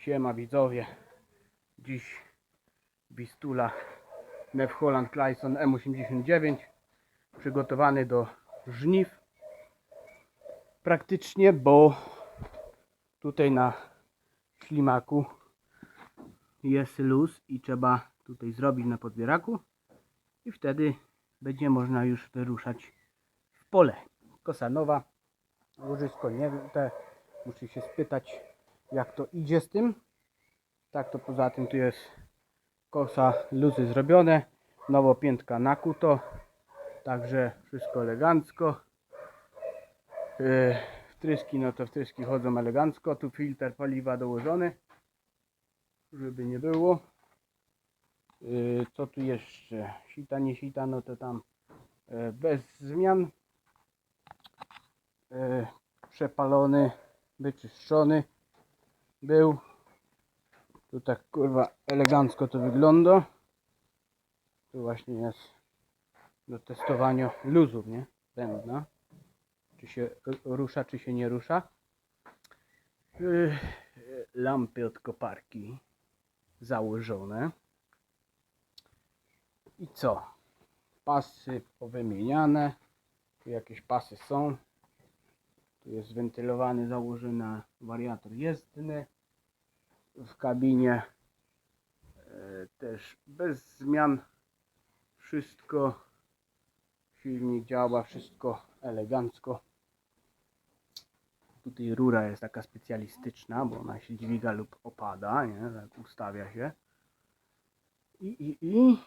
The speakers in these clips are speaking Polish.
Siema widzowie. Dziś Bistula Nev Holland Clayson M89 przygotowany do żniw praktycznie, bo tutaj na ślimaku jest luz i trzeba tutaj zrobić na podbieraku i wtedy będzie można już wyruszać w pole. Kosa nowa, łożysko nie te, muszę się spytać jak to idzie z tym. Tak to poza tym tu jest kosa luzy zrobione, nowo piętka nakuto, także wszystko elegancko. Yy, Wtryski, no to wtryski chodzą elegancko, tu filtr paliwa dołożony, żeby nie było. Yy, Co tu jeszcze? Sita, nie sita, no to tam yy, bez zmian. Przepalony, wyczyszczony był. Tu tak kurwa elegancko to wygląda. Tu właśnie jest do testowania luzów, nie? Będna. Czy się rusza, czy się nie rusza. Yy, Lampy od koparki założone. I co? Pasy powymieniane. Tu jakieś pasy są. Tu jest wentylowany, założony wariator jezdny. W kabinie e, też bez zmian. Wszystko. Silnik działa, wszystko elegancko. Tutaj rura jest taka specjalistyczna, bo ona się dźwiga lub opada, nie? Tak ustawia się. I, i, i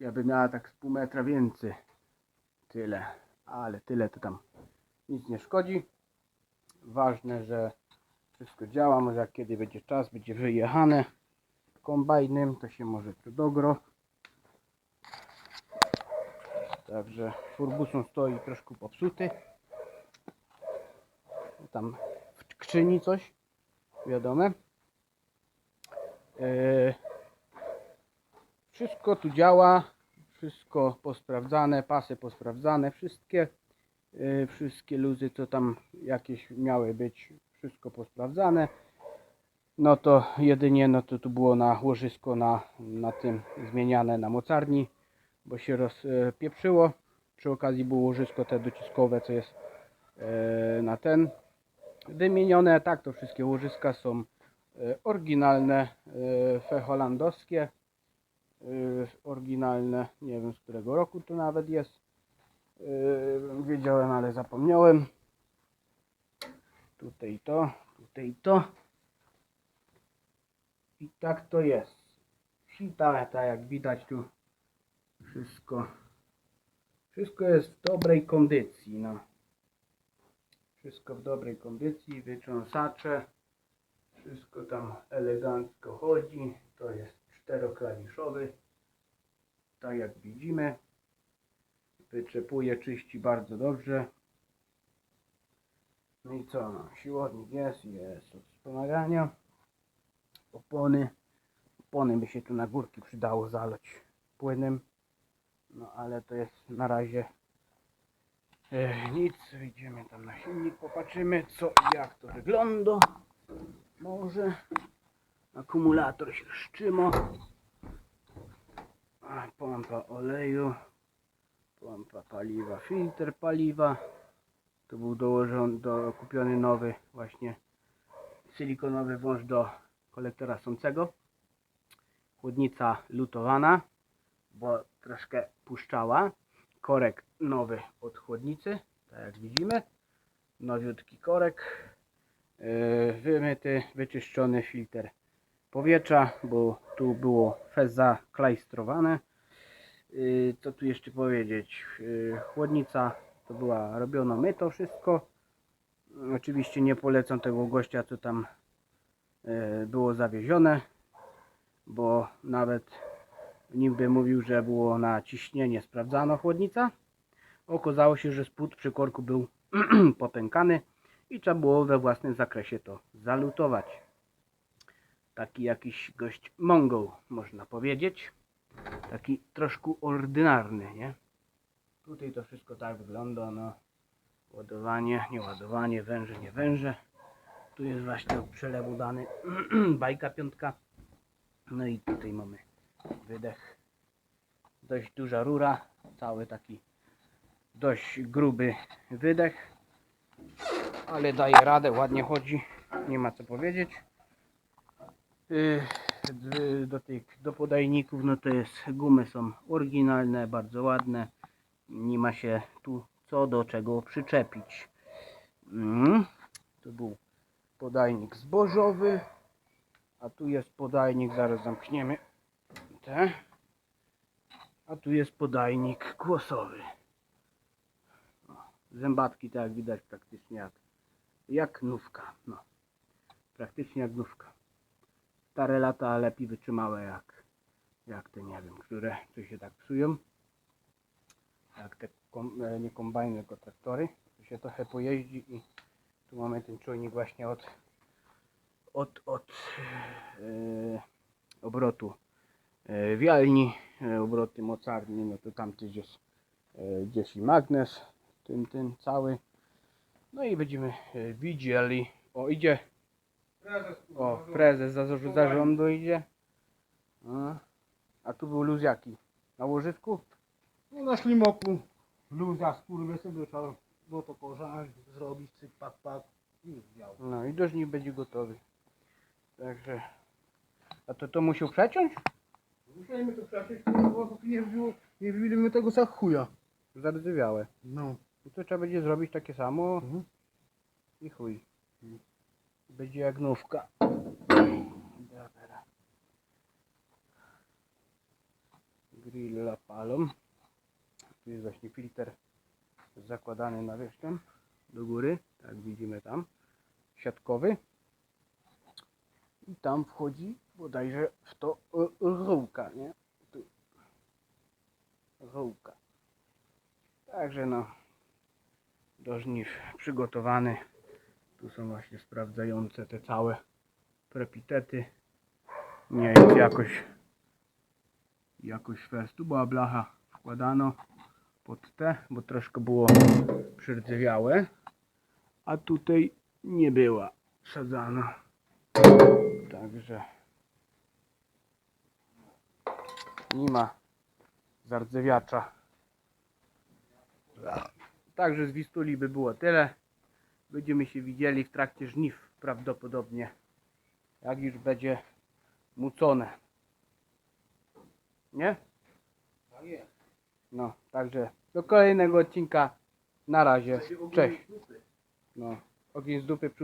ja bym miała tak z pół metra więcej. Tyle. Ale tyle to tam nic nie szkodzi. Ważne, że wszystko działa. Może jak kiedy będzie czas, będzie wyjechane kombajnem, to się może to dogro. Także furbuson stoi troszkę popsuty. Tam w krzyni coś, wiadome. Wszystko tu działa, wszystko posprawdzane, pasy posprawdzane, wszystkie. Yy, wszystkie luzy, co tam jakieś miały być, wszystko posprawdzane. No to jedynie, no to tu było na łożysko na, na tym zmieniane na mocarni, bo się rozpieprzyło. Przy okazji było łożysko te dociskowe, co jest e, na ten wymienione. Tak, to wszystkie łożyska są e, oryginalne, e, feholandowskie. Oryginalne, nie wiem z którego roku to nawet jest. Wiedziałem, ale zapomniałem. Tutaj to, tutaj to. I tak to jest. Sita, tak jak widać tu wszystko. Wszystko jest w dobrej kondycji. No. Wszystko w dobrej kondycji. Wytrząsacze. Wszystko tam elegancko chodzi. To jest czteroklawiszowy. Tak jak widzimy wyczepuje, czyści bardzo dobrze. No i co, no, siłownik jest, jest od wspomagania. Opony, opony by się tu na górki przydało zalać płynem. No ale to jest na razie e, nic. Idziemy tam na silnik, popatrzymy co i jak to wygląda. Może akumulator się szczyma. A, Pompa oleju pompa paliwa, filtr paliwa. Tu był dołożony, do, kupiony nowy właśnie silikonowy wąż do kolektora sącego. Chłodnica lutowana, bo troszkę puszczała. Korek nowy od chłodnicy, tak jak widzimy. Nowiutki korek. Yy, wymyty, wyczyszczony filtr powietrza, bo tu było fez zaklajstrowane. Yy, co tu jeszcze powiedzieć? Yy, chłodnica to była robiona my to wszystko. Oczywiście nie polecam tego gościa, co tam yy, było zawiezione, bo nawet niby mówił, że było na ciśnienie sprawdzano chłodnica. Okazało się, że spód przy korku był popękany i trzeba było we własnym zakresie to zalutować. Taki jakiś gość mongol, można powiedzieć taki troszkę ordynarny, nie? Tutaj to wszystko tak wygląda, no. Ładowanie, nie ładowanie, węże, nie węże. Tu jest właśnie przelewu dany bajka piątka. No i tutaj mamy wydech. Dość duża rura, cały taki dość gruby wydech. Ale daje radę, ładnie chodzi, nie ma co powiedzieć. D- Do tych, do podajników, no to jest, gumy są oryginalne, bardzo ładne. Nie ma się tu co do czego przyczepić. Mm. To był podajnik zbożowy, a tu jest podajnik, zaraz zamkniemy te. A tu jest podajnik głosowy. O, Zębatki, tak jak widać, praktycznie jak, jak nówka. No. Praktycznie jak nówka. Stare lata, lepiej wytrzymałe jak, jak te, nie wiem, które tu się tak psują. Jak te, kom, e, nie kombajny, tylko traktory. Tu się trochę pojeździ i tu mamy ten czujnik właśnie od, od, od e, obrotu e, wialni, obroty mocarni, no to tamty gdzieś, e, gdzieś i magnes, ten, ten cały. No i będziemy widzieli, o idzie, Prezes, o prezes za- zarządu idzie. A, a tu był luz jaki? Na łożysku? No na ślimoku. Luza, skurwy sobie trzeba było to pożarć, zrobić, cyk, pak, pak. i Już biało. No i do żniw będzie gotowy. Także, a to to musiał przeciąć? Musieliśmy to przeciąć, kurwa, póki nie wbiło, nie tego za chuja. Zardzewiałe. No. I to trzeba będzie zrobić takie samo Mhm. i chuj. Będzie jak nówka. Dobra. Grilla palą. Tu jest właśnie filtr zakładany nawierzchnią do góry, tak widzimy tam, siatkowy. I tam wchodzi bodajże w to e, rurka, nie? Tu. Rurka. Także no, do żniw przygotowany. Tu są właśnie sprawdzające te całe prepitety. Nie jest jakoś jakoś fest. Tu była blacha wkładano pod te, bo troszkę było przyrdzwiałe. A tutaj nie była wsadzana. Także nie ma zardzewiacza. Także z Wistuli by było tyle. Będziemy się widzieli w trakcie żniw prawdopodobnie. Jak już będzie mucone. Nie? Tak jest. No, także do kolejnego odcinka. Na razie. Cześć. No, ogień z dupy przód